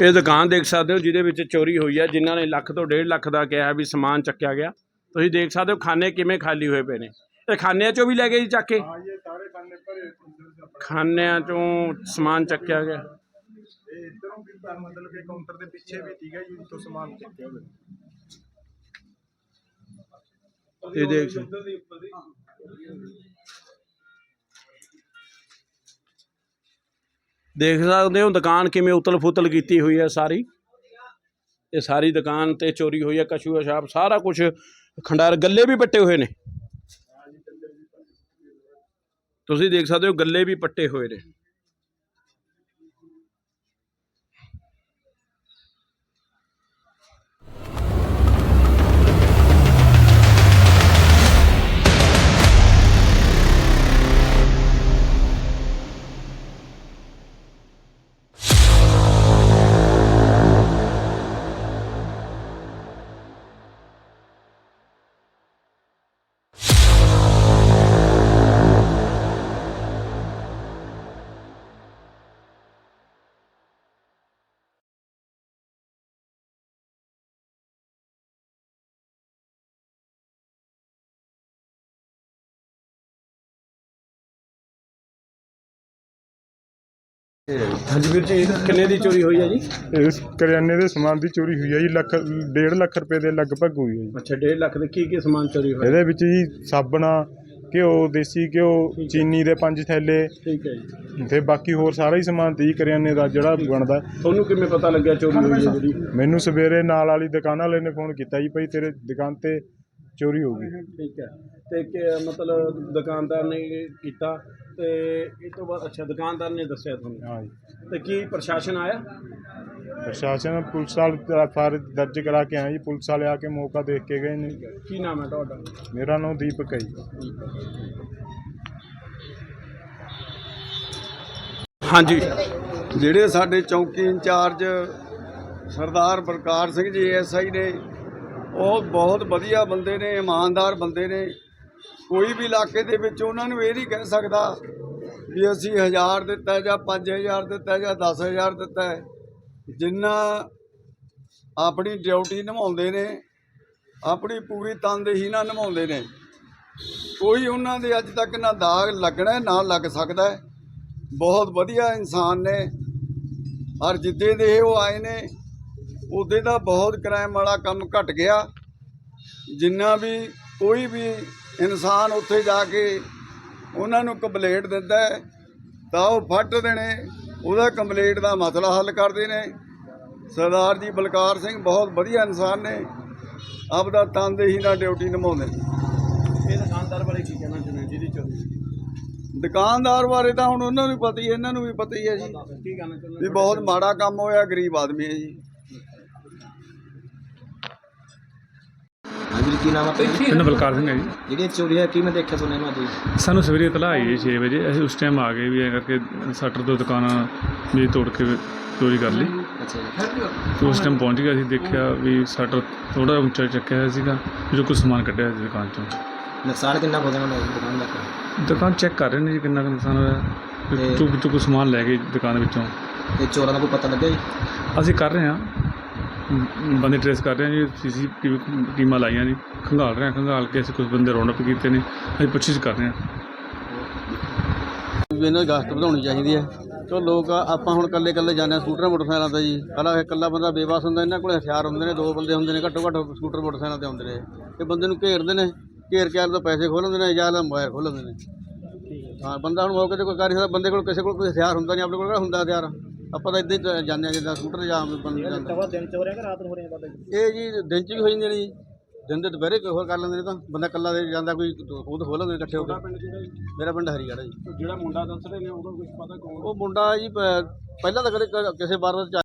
ਇਹ ਦੁਕਾਨ ਦੇਖ ਸਕਦੇ ਹੋ ਜਿਹਦੇ ਵਿੱਚ ਚੋਰੀ ਹੋਈ ਹੈ ਜਿਨ੍ਹਾਂ ਨੇ ਲੱਖ ਤੋਂ 1.5 ਲੱਖ ਦਾ ਕਿਹਾ ਵੀ ਸਮਾਨ ਚੱਕਿਆ ਗਿਆ। ਤੁਸੀਂ ਦੇਖ ਸਕਦੇ ਹੋ ਖਾਨੇ ਕਿਵੇਂ ਖਾਲੀ ਹੋਏ ਪਏ ਨੇ। ਇਹ ਖਾਨਿਆਂ ਚੋਂ ਵੀ ਲੈ ਗਏ ਜੀ ਚੱਕ ਕੇ? ਖਾਨਿਆਂ ਚੋਂ ਸਮਾਨ ਚੱਕਿਆ ਗਿਆ। ਇਹ ਦੇਖ ਦੇਖ ਸਕਦੇ ਹੋ ਦੁਕਾਨ ਕਿਵੇਂ ਉਤਲ ਫੁਤਲ ਕੀਤੀ ਹੋਈ ਹੈ ਸਾਰੀ। ਇਹ ਸਾਰੀ ਦੁਕਾਨ ਤੇ ਚੋਰੀ ਹੋਈ ਹੈ, ਕਛੂਆ ਛਾਪ, ਸਾਰਾ ਕੁਝ ਖੰਡਾਰ, ਗੱਲੇ ਵੀ ਪੱਟੇ ਹੋਏ ਨੇ। ਤੁਸੀਂ ਦੇਖ ਸਕਦੇ ਹੋ ਗੱਲੇ ਵੀ ਪੱਟੇ ਹੋਏ ਨੇ। ਹਾਂਜੀ ਵੀਰ ਜੀ ਕਿੰਨੇ ਦੀ ਚੋਰੀ ਹੋਈ ਹੈ ਜੀ? ਇਸ ਕਰਿਆਨੇ ਦੇ ਸਮਾਨ ਦੀ ਚੋਰੀ ਹੋਈ ਹੈ ਜੀ ਲੱਖ 1.5 ਲੱਖ ਰੁਪਏ ਦੇ ਲਗਭਗ ਹੋਈ ਹੈ ਜੀ। ਅੱਛਾ 1.5 ਲੱਖ ਦੇ ਕੀ ਕੀ ਸਮਾਨ ਚੋਰੀ ਹੋਇਆ? ਇਹਦੇ ਵਿੱਚ ਜੀ ਸਾਬਣਾ ਘਿਓ ਦੇਸੀ ਘਿਓ ਚੀਨੀ ਦੇ ਪੰਜ ਥੈਲੇ ਠੀਕ ਹੈ ਜੀ। ਤੇ ਬਾਕੀ ਹੋਰ ਸਾਰਾ ਹੀ ਸਮਾਨ ਤੀ ਕਰਿਆਨੇ ਦਾ ਜਿਹੜਾ ਬਣਦਾ। ਤੁਹਾਨੂੰ ਕਿਵੇਂ ਪਤਾ ਲੱਗਿਆ ਚੋਰੀ ਹੋਈ ਹੈ ਜਿਹੜੀ ਮੈਨੂੰ ਸਵੇਰੇ ਨਾਲ ਵਾਲੀ ਦੁਕਾਨ ਵਾਲੇ ਨੇ ਫੋਨ ਕੀਤਾ ਜੀ ਭਾਈ ਤੇਰੇ ਦੁਕਾਨ ਤੇ ਚੋਰੀ ਹੋ ਗਈ। ਠੀਕ ਹੈ। ਤੇ ਕਿ ਮਤਲਬ ਦੁਕਾਨਦਾਰ ਨੇ ਕੀਤਾ ਤੇ ਇਹ ਤੋਂ ਬਾਅਦ ਅੱਛਾ ਦੁਕਾਨਦਾਰ ਨੇ ਦੱਸਿਆ ਤੁਹਾਨੂੰ? ਹਾਂ ਜੀ। ਤੇ ਕੀ ਪ੍ਰਸ਼ਾਸਨ ਆਇਆ? ਪ੍ਰਸ਼ਾਸਨ ਪੁਲਿਸ ਵਾਲੇ ਫਾਰ ਦਰਜ ਕਰਾ ਕੇ ਆਏ ਜੀ। ਪੁਲਿਸ ਵਾਲੇ ਆ ਕੇ ਮੌਕਾ ਦੇਖ ਕੇ ਗਏ ਨੇ। ਕੀ ਨਾਮ ਹੈ ਤੁਹਾਡਾ? ਮੇਰਾ ਨਾਮ ਦੀਪਕ ਹੈ ਜੀ। ਹਾਂਜੀ। ਜਿਹੜੇ ਸਾਡੇ ਚੌਕੀ ਇੰਚਾਰਜ ਸਰਦਾਰ ਬਲਕਾਰ ਸਿੰਘ ਜੀ ਐਸਆਈ ਨੇ ਉਹ ਬਹੁਤ ਵਧੀਆ ਬੰਦੇ ਨੇ, ਇਮਾਨਦਾਰ ਬੰਦੇ ਨੇ। ਕੋਈ ਵੀ ਇਲਾਕੇ ਦੇ ਵਿੱਚ ਉਹਨਾਂ ਨੂੰ ਇਹ ਨਹੀਂ ਕਹਿ ਸਕਦਾ ਵੀ ਅਸੀਂ 1000 ਦਿੱਤਾ ਜਾਂ 5000 ਦਿੱਤਾ ਜਾਂ 10000 ਦਿੱਤਾ ਜਿੰਨਾ ਆਪਣੀ ਡਿਊਟੀ ਨਿਭਾਉਂਦੇ ਨੇ, ਆਪਣੀ ਪੂਰੀ ਤਨਦੇਹੀ ਨਾਲ ਨਿਭਾਉਂਦੇ ਨੇ। ਕੋਈ ਉਹਨਾਂ ਦੇ ਅੱਜ ਤੱਕ ਨਾ ਦਾਗ ਲੱਗਣਾ, ਨਾ ਲੱਗ ਸਕਦਾ ਬਹੁਤ ਵਧੀਆ ਇਨਸਾਨ ਨੇ। ਔਰ ਜਿੱਦੇ ਦੇ ਉਹ ਆਏ ਨੇ। ਉਹਦੇ ਦਾ ਬਹੁਤ ਕ੍ਰਾਈਮ ਵਾਲਾ ਕੰਮ ਘਟ ਗਿਆ। ਜਿੰਨਾ ਵੀ ਕੋਈ ਵੀ ਇਨਸਾਨ ਉੱਥੇ ਜਾ ਕੇ ਉਹਨਾਂ ਨੂੰ ਕੰਪਲੇਂਟ ਦਿੰਦਾ ਹੈ ਤਾਂ ਉਹ ਫੱਟ ਦੇਣੇ ਉਹਦਾ ਕੰਪਲੇਂਟ ਦਾ ਮਸਲਾ ਹੱਲ ਕਰਦੇ ਨੇ। ਸਰਦਾਰ ਜੀ ਬਲਕਾਰ ਸਿੰਘ ਬਹੁਤ ਵਧੀਆ ਇਨਸਾਨ ਨੇ ਆਪਦਾ ਤਨਦੇਹੀ ਨਾਲ ਡਿਊਟੀ ਨਿਭਾਉਂਦੇ ਨੇ। ਇਹ ਦੁਕਾਨਦਾਰ ਬਾਰੇ ਕੀ ਕਹਿਣਾ ਚਾਹੁੰਦੇ ਜਿਹਦੀ ਚੋਰੀ? ਦੁਕਾਨਦਾਰ ਬਾਰੇ ਤਾਂ ਹੁਣ ਉਹਨਾਂ ਨੂੰ ਪਤਾ ਹੀ ਹੈ ਇਹਨਾਂ ਨੂੰ ਵੀ ਪਤਾ ਹੀ ਹੈ ਜੀ। ਵੀ ਬਹੁਤ ਮਾੜਾ ਕੰਮ ਹੋਇਆ ਗਰੀਬ ਆਦਮੀ ਹੈ ਜੀ। ਹਾਂਜੀ ਵੀਰ, ਕੀ ਨਾਮ ਆ ਤੁਹਾਡਾ ਪਿੰਡ ਬਲਕਾਰ ਸਿੰਘ ਹੈ ਜੀ। ਜਿਹੜੀਆਂ ਚੋਰੀਆਂ ਕੀ ਮੈਂ ਦੇਖਿਆ ਸੁਣਿਆ ਮੈਂ ਜੀ ਸਾਨੂੰ ਸਵੇਰੇ ਇਤਲਾਹ ਆਈ ਹੈ 6 ਵਜੇ। ਅਸੀਂ ਉਸ ਟਾਈਮ ਆ ਗਏ ਵੀ ਐਂ ਕਰਕੇ ਸੱਟਰ ਤੋਂ ਦੁਕਾਨਾਂ ਵੀ ਤੋੜ ਕੇ ਚੋਰੀ ਕਰ ਲਈ। ਅੱਛਾ ਜੀ। ਤੇ ਉਸ ਟਾਈਮ ਪਹੁੰਚ ਗਿਆ ਅਸੀਂ ਦੇਖਿਆ ਵੀ ਸੱਟਰ ਥੋੜਾ ਉੱਚਾ ਚੱਕਿਆ ਹੋਇਆ ਸੀਗਾ ਜੋ ਕੁਝ ਸਮਾਨ ਕੱਢਿਆ ਸੀ ਦੁਕਾਨ ਚੋਂ। ਨੁਕਸਾਨ ਕਿੰਨਾ ਹੋ ਉਹਨਾਂ ਦਾ ਦੁਕਾਨ ਦਾ? ਦੁਕਾਨ ਚੈੱਕ ਕਰ ਰਹੇ ਨੇ ਜੀ ਕਿੰਨਾ ਕੁ ਨੁਕਸਾਨ ਹੋਇਆ। ਤੇ- ਚੁੱਕ ਚੁੱਕ ਸਮਾਨ ਲੈ ਗਏ ਦੁਕਾਨ ਵਿੱਚੋਂ। ਤੇ ਚੋਰਾਂ ਦਾ ਕੋਈ ਪਤਾ ਲੱਗਿਆ ਜੀ? ਅਸੀਂ ਕਰ ਰਹੇ ਹਾਂ। ਬੰਦੇ ਟ੍ਰੇਸ ਕਰ ਰਹੇ ਹਾਂ ਜੀ ਸੀਸੀ ਟੀਮਾਂ ਲਾਈਆਂ ਨੇ ਖੰਗਾਲ ਰਹੇ ਹਾਂ ਖੰਗਾਲ ਕੇ ਅਸੀਂ ਕੁਝ ਬੰਦੇ ਰੌਂਡ ਅਪ ਕੀਤੇ ਨੇ ਅਸੀਂ ਪੁੱਛਿਸ਼ ਕਰ ਰਹੇ ਹਾਂ ਵੀ ਇਹਨਾਂ ਦੀ ਗਸ਼ਤ ਵਧਾਉਣੀ ਚਾਹੀਦੀ ਹੈ। ਚਲੋ ਲੋਕ ਆਪਾਂ ਹੁਣ ਇਕੱਲੇ ਇਕੱਲੇ ਜਾਂਦੇ ਆ ਸਕੂਟਰ ਮੋਟਰਸਾਈਕਲਾਂ ਤੇ ਜੀ। ਪਹਿਲਾਂ ਇਕੱਲਾ ਬੰਦਾ ਬੇਬਸ ਹੁੰਦਾ ਇਹਨਾਂ ਕੋਲ ਹਥਿਆਰ ਹੁੰਦੇ ਨੇ ਦੋ ਬੰਦੇ ਹੁੰਦੇ ਨੇ ਘੱਟੋ ਘੱਟ ਸਕੂਟਰ ਮੋਟਰਸਾਈਕਲਾਂ ਤੇ ਆਉਂਦੇ ਨੇ। ਇਹ ਬੰਦੇ ਨੂੰ ਘੇਰਦੇ ਨੇ ਘੇਰ ਕੇ ਆਲੇ ਤੋਂ ਪੈਸੇ ਖੋਹ ਲੈਂਦੇ ਨੇ ਜਾਂ ਆਲੇ ਮੋਬਾਈਲ ਖੋਹ ਲੈਂਦੇ ਨੇ ਹਾਂ। ਬੰਦਾ ਹੁਣ ਮੌਕੇ ਤੇ ਕੋਈ ਕਰ ਨਹੀਂ ਸਕਦਾ ਬੰਦੇ ਕੋਲ ਕਿਸੇ ਕੋਲ ਕੋਈ ਹਥਿਆਰ ਹੁੰਦਾ ਨਹੀਂ ਆਪਣੇ ਕੋਲ ਕਿਹੜਾ ਹੁੰਦਾ ਹਥਿਆਰ? ਆਪਾਂ ਤਾਂ ਇਦਾਂ ਹੀ ਜਾਂਦੇ ਆ ਜਿੱਦਾਂ ਸਕੂਟਰ ਜਾਂ ਬੰਦੇ ਜਾਂਦੇ। ਦਿਨ ਚ ਹੋ ਰਿਹਾ ਕਿ ਰਾਤ ਨੂੰ ਹੋ ਰਿਹਾ ਪਤਾ ਇਹ ਜੀ ਦਿਨ ਚ ਵੀ ਹੋ ਜਾਂਦੇ ਨੇ ਜੀ। ਦਿਨ ਦੇ ਦੁਪਹਿਰੇ ਕੋਈ ਹੋਰ ਕਰ ਲੈਂਦੇ ਨੇ ਤਾਂ। ਬੰਦਾ ਇਕੱਲਾ ਦੇ ਜਾਂਦਾ ਕੋਈ ਖੁਦ ਖੋਹ ਲੈਂਦੇ ਇਕੱਠੇ ਹੋ ਕੇ। ਮੇਰਾ ਪਿੰਡ ਹਰੀਗੜ੍ਹ ਹੈ ਜੀ। ਜਿਹੜਾ ਮੁੰਡਾ ਦੱਸ ਰਹੇ ਨੇ ਉਹਦਾ ਕੁਝ ਪਤਾ ਕੌਣ ਉਹ ਮੁੰਡਾ ਜੀ ਪ- ਪਹਿਲਾਂ ਤਾਂ ਕਦੇ ਕ- ਕਿਸੇ ਬਾਰ ਦਾ